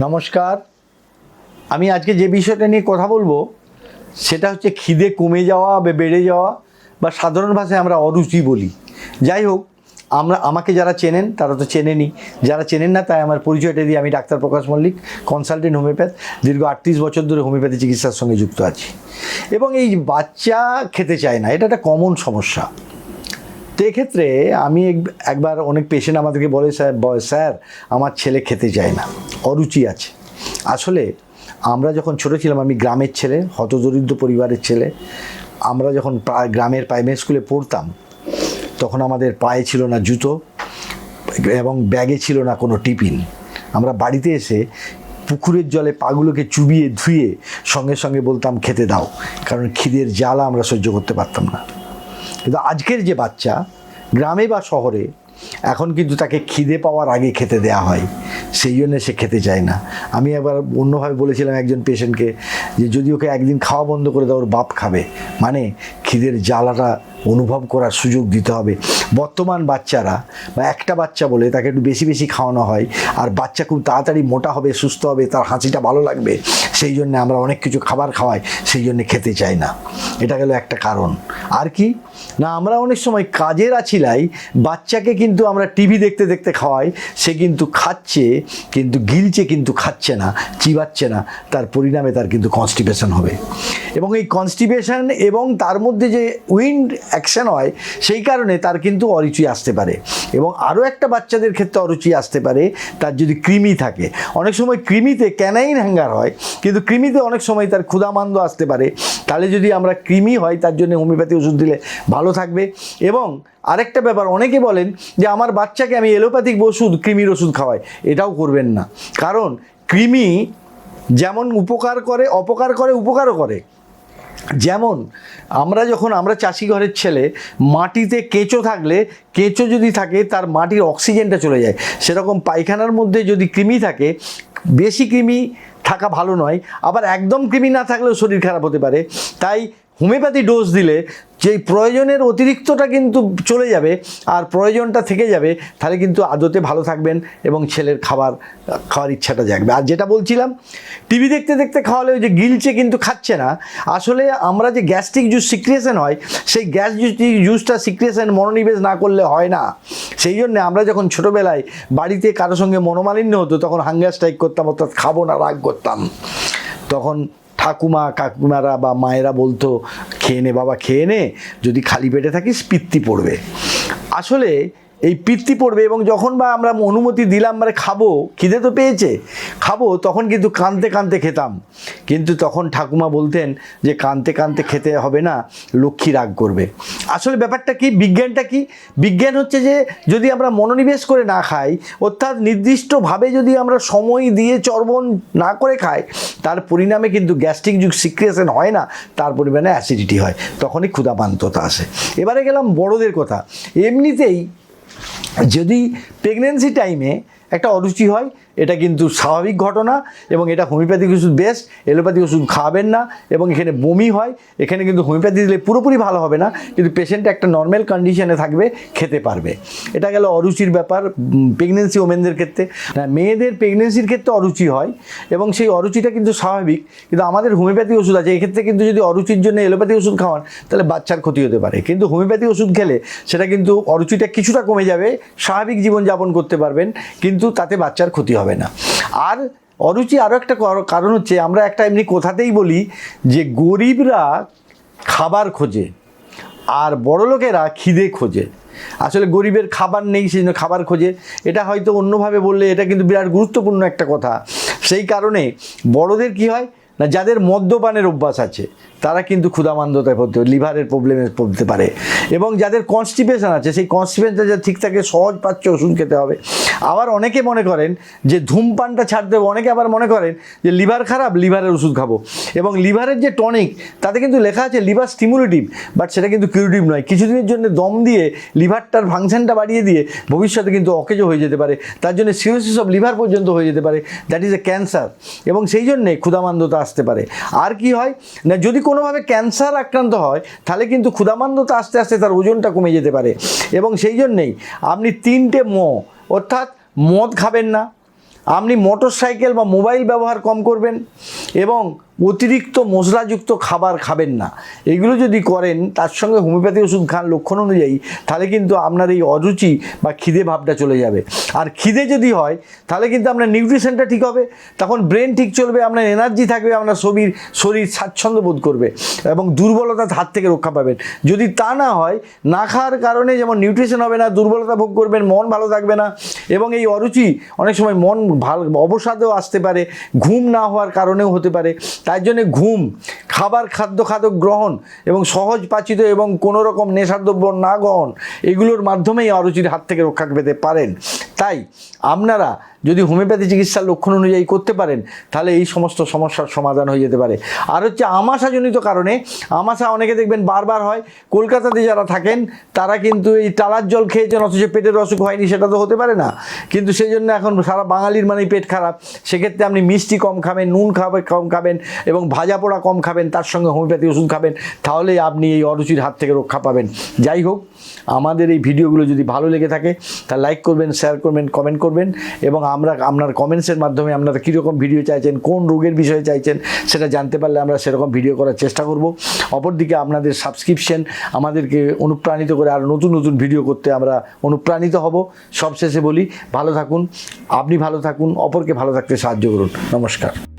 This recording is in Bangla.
নমস্কার। আমি আজকে যে বিষয়টা নিয়ে কথা বলব, সেটা হচ্ছে খিদে কমে যাওয়া বা বেড়ে যাওয়া বা সাধারণ ভাষায় আমরা অরুচি বলি। যাই হোক, আমরা, আমাকে যারা চেনেন, তারা তো চেনেনি। যারা চেনেন না, তাই আমার পরিচয়টা দিয়ে আমি doctor Prakash Mallick consultant homeopath দীর্ঘ আটত্রিশ বছর ধরে হোমিওপ্যাথি চিকিৎসার সঙ্গে যুক্ত আছি। এবং এই বাচ্চা খেতে চায় না, এটা একটা কমন সমস্যা। তো এক্ষেত্রে আমি এক- একবার অনেক পেশেন্ট আমাদেরকে বলে, স্যার স্যার, আমার ছেলে খেতে চায় না। অরুচি আছে। আসলে আমরা যখন ছোট ছিলাম, আমি গ্রামের ছেলে, হতদরিদ্র পরিবারের ছেলে। আমরা যখন গ্রামের প্রাইমারি স্কুলে পড়তাম, তখন আমাদের পায়ে ছিল না জুতো এবং ব্যাগে ছিল না কোনো টিফিন। আমরা বাড়িতে এসে পুকুরের জলে পাগুলোকে চুবিয়ে ধুয়ে সঙ্গে সঙ্গে বলতাম, খেতে দাও। কারণ খিদের জ্বালা আমরা সহ্য করতে পারতাম না। কিন্তু আজকের যে বাচ্চা, গ্রামে বা শহরে, এখন কিন্তু তাকে খিদে পাওয়ার আগে খেতে দেওয়া হয়। সেই জন্য সে খেতে চায় না। আমি একবার অন্যভাবে বলেছিলাম একজন পেশেন্টকে যে, যদি ওকে একদিন খাওয়া বন্ধ করে দাও, ওর বাপ খাবে। মানে খিদের জ্বালাটা অনুভব করার সুযোগ দিতে হবে। বর্তমান বাচ্চারা বা একটা বাচ্চা বলে তাকে একটু বেশি বেশি খাওয়ানো হয় আর বাচ্চা খুব তাড়াতাড়ি মোটা হবে, সুস্থ হবে, তার হাসিটা ভালো লাগবে, সেই জন্য আমরা অনেক কিছু খাবার খাওয়াই, সেই জন্য খেতে চাই না। এটা গেল একটা কারণ। আর কি? না, আমরা অনেক সময় কাজের আছিলাই বাচ্চাকে কিন্তু আমরা টিভি দেখতে দেখতে খাওয়াই, সে কিন্তু খাচ্ছে, কিন্তু গিলছে কিন্তু খাচ্ছে না, চিবাচ্ছে না, তার পরিণামে তার কিন্তু কনস্টিপেশন হবে। এবং এই কনস্টিপেশন এবং তার মধ্যে যে উইন্ড অ্যাকশন হয়, সেই কারণে তার কিন্তু অরুচি আসতে পারে। এবং আরও একটা বাচ্চাদের ক্ষেত্রে অরুচি আসতে পারে, তার যদি কৃমি থাকে। অনেক সময় কৃমিতে ক্যানাইন হ্যাঙ্গার হয়, কিন্তু কৃমিতে অনেক সময় তার ক্ষুধামান্দ আসতে পারে। তাহলে যদি আমরা কৃমি হয় তার জন্য হোমিওপ্যাথি ওষুধ দিলে ভালো থাকবে। এবং আরেকটা ব্যাপার, অনেকে বলেন যে আমার বাচ্চাকে আমি এলোপ্যাথিক ওষুধ, কৃমির ওষুধ খাওয়াই। এটাও করবেন না। কারণ কৃমি যেমন উপকার করে, অপকার করে, উপকারও করে। যেমন আমরা যখন, আমরা চাষি ঘরের ছেলে, মাটিতে কেঁচো থাকলে, কেঁচো যদি থাকে, তার মাটির অক্সিজেনটা চলে যায়। সেরকম পায়খানার মধ্যে যদি কৃমি থাকে, বেশি কৃমি থাকা ভালো নয়, আবার একদম কৃমি না থাকলেও শরীর খারাপ হতে পারে। তাই হোমিওপ্যাথি ডোজ দিলে যেই প্রয়োজনের অতিরিক্তটা কিন্তু চলে যাবে আর প্রয়োজনটা থেকে যাবে, তাহলে কিন্তু আদতে ভালো থাকবেন এবং ছেলের খাবার, খাওয়ার ইচ্ছাটা জাগবে। আর যেটা বলছিলাম, টিভি দেখতে দেখতে খাওয়ালে ওই যে গিলছে কিন্তু খাচ্ছে না। আসলে আমরা যে গ্যাস্ট্রিক জুস সিক্রিয়েশন হয়, সেই গ্যাস জুসটা সিক্রিয়েশন মনোনিবেশ না করলে হয় না। সেই জন্যে আমরা যখন ছোটোবেলায় বাড়িতে কারও সঙ্গে মনোমালিন্য হতো, তখন হাঙ্গার স্ট্রাইক করতাম, অর্থাৎ খাব না, রাগ করতাম। তখন ঠাকুমা, কাকুমারা বা মায়েরা বলতো, খেয়ে নে বাবা, খেয়ে নে, যদি খালি পেটে থাকিস, পিত্তি পড়বে। আসলে এই পিত্তি পড়বে এবং যখন বা আমরা অনুমতি দিলাম মানে খাব, খিদে তো পেয়েছে, খাব, তখন কিন্তু কানতে কানতে খেতাম। কিন্তু তখন ঠাকুমা বলতেন যে কানতে কানতে খেতে হবে না, লক্ষ্মী রাগ করবে। আসলে ব্যাপারটা কি, বিজ্ঞানটা কি? বিজ্ঞান হচ্ছে যে যদি আমরা মনোনিবেশ করে না খাই, অর্থাৎ নির্দিষ্টভাবে যদি আমরা সময় দিয়ে চর্বণ না করে খাই, তার পরিণামে কিন্তু গ্যাস্ট্রিক যুগ সিক্রিয়েশন হয় না, তার পরিমাণে অ্যাসিডিটি হয়, তখনই ক্ষুধাপান্ততা আসে। এবারে গেলাম বড়দের কথা। এমনিতেই যদি প্রেগনেন্সি টাইমে একটা অরুচি হয়, এটা কিন্তু স্বাভাবিক ঘটনা এবং এটা হোমিওপ্যাথিক ওষুধ বেস্ট এলোপ্যাথিক ওষুধ খাওয়াবেন না এবং এখানে বমি হয়, এখানে কিন্তু হোমিওপ্যাথি দিলে পুরোপুরি ভালো হবে না, কিন্তু পেশেন্ট একটা নর্মাল কন্ডিশনে থাকবে, খেতে পারবে। এটা গেল অরুচির ব্যাপার প্রেগনেন্সি ওমেনদের ক্ষেত্রে। মেয়েদের প্রেগনেন্সির ক্ষেত্রে অরুচি হয় এবং সেই অরুচিটা কিন্তু স্বাভাবিক, কিন্তু আমাদের হোমিওপ্যাথি ওষুধ আছে, এক্ষেত্রে কিন্তু যদি অরুচির জন্য এলোপ্যাথি ওষুধ খাওয়ান, তাহলে বাচ্চার ক্ষতি হতে পারে। কিন্তু হোমিওপ্যাথি ওষুধ খেলে সেটা কিন্তু অরুচিটা কিছুটা কমে যাবে, স্বাভাবিক জীবনযাপন করতে পারবেন, কিন্তু তাতে বাচ্চার ক্ষতি হবে না। আর অরুচি আরও একটা কর- কারণ হচ্ছে, আমরা একটা এমনি কথাতেই বলি যে গরিবরা খাবার খোঁজে আর বড়লোকেরা খিদে খোঁজে। আসলে গরিবের খাবার নেই সেই জন্য খাবার খোঁজে। এটা হয়তো অন্যভাবে বললে এটা কিন্তু বিরাট গুরুত্বপূর্ণ একটা কথা। সেই কারণে বড়দের কি হয় না, যাদের মদ্যপানের অভ্যাস আছে তারা কিন্তু ক্ষুধামান্দতায় পড়তে লিভারের প্রবলেমে পড়তে পারে। এবং যাদের কনস্টিপেশন আছে, সেই কনস্টিপেশনটা যাতে ঠিক থাকে, সহজ পাচ্ছে ওষুধ খেতে হবে। আবার অনেকে মনে করেন যে ধূমপানটা ছাড়তে হবে, অনেকে আবার মনে করেন যে লিভার খারাপ, লিভারের ওষুধ খাব। এবং লিভারের যে টনিক তাতে কিন্তু লেখা আছে লিভার স্টিমুলেটিভ বাট সেটা কিন্তু কিউরেটিভ নয়। কিছুদিনের জন্য দম দিয়ে লিভারটার ফাংশনটা বাড়িয়ে দিয়ে ভবিষ্যতে কিন্তু অকেজো হয়ে যেতে পারে। তার জন্য সিরোসিস অফ লিভার পর্যন্ত হয়ে যেতে পারে। দ্যাট ইজ এ ক্যান্সার এবং সেই জন্যে ক্ষুধামান্দতা আসতে পারে। আর কি হয়? না, যদি কোনোভাবে ক্যান্সার আক্রান্ত হয়, তাহলে কিন্তু ক্ষুধামান্দতা আস্তে আস্তে তার ওজনটা কমে যেতে পারে। এবং সেই জন্যেই আপনি তিনটে ম, অর্থাৎ মদ খাবেন না। আপনি মোটর সাইকেল বা মোবাইল ব্যবহার কম করবেন। এবং অতিরিক্ত মশলাযুক্ত খাবার খাবেন না। এগুলো যদি করেন, তার সঙ্গে হোমিওপ্যাথি ওষুধ খান লক্ষণ অনুযায়ী, তাহলে কিন্তু আপনার এই অরুচি বা খিদে ভাবটা চলে যাবে। আর খিদে যদি হয়, তাহলে কিন্তু আপনার নিউট্রিশনটা ঠিক হবে। তখন ব্রেন ঠিক চলবে, আপনার এনার্জি থাকবে, আপনার শরীর শরীর স্বাচ্ছন্দ্য বোধ করবে এবং দুর্বলতার হাত থেকে রক্ষা পাবেন। যদি তা না হয়, না খাওয়ার কারণে যেমন নিউট্রিশন হবে না, দুর্বলতা ভোগ করবেন, মন ভালো থাকবে না এবং এই অরুচি অনেক সময় মন ভালো, অবসাদেও আসতে পারে, ঘুম না হওয়ার কারণেও হতে পারে। তাই জন্যে ঘুম, খাবার, খাদ্য খাদ্য গ্রহণ এবং সহজ পাচিত এবং কোনো রকম নেশাদ্রব্য না গ্রহণ, এগুলোর মাধ্যমেই অরুচির হাত থেকে রক্ষা পেতে পারেন। তাই আপনারা যদি হোমিওপ্যাথি চিকিৎসার লক্ষণ অনুযায়ী করতে পারেন, তাহলে এই সমস্ত সমস্যার সমাধান হয়ে যেতে পারে। আর হচ্ছে আমাশাজনিত কারণে, আমাশা অনেকে দেখবেন বারবার হয়, কলকাতাতে যারা থাকেন, তারা কিন্তু এই টালার জল খেয়েছেন, অথচ পেটের অসুখ হয়নি, সেটা তো হতে পারে না। কিন্তু সেই জন্য এখন সারা বাঙালির মানে পেট খারাপ। সেক্ষেত্রে আপনি মিষ্টি কম খাবেন, নুন খাবে, কম খাবেন, এবং ভাজা পোড়া কম খাবেন, তার সঙ্গে হোমিওপ্যাথি ওষুধ খাবেন, তাহলে আপনি এই অরুচির হাত থেকে রক্ষা পাবেন। যাই হোক, আমাদের এই ভিডিওগুলো যদি ভালো লেগে থাকে তা লাইক করবেন শেয়ার করবেন কমেন্ট করবেন, এবং আমরা আপনার কমেন্টসের মাধ্যমে আপনারা কীরকম ভিডিও চাইছেন, কোন রোগের বিষয়ে চাইছেন, সেটা জানতে পারলে আমরা সেরকম ভিডিও করার চেষ্টা করব। অপরদিকে আপনাদের সাবস্ক্রিপশন আমাদেরকে অনুপ্রাণিত করে আর নতুন নতুন ভিডিও করতে আমরা অনুপ্রাণিত হব। সবশেষে বলি, ভালো থাকুন, আপনি ভালো থাকুন, অপরকে ভালো থাকতে সাহায্য করুন। নমস্কার।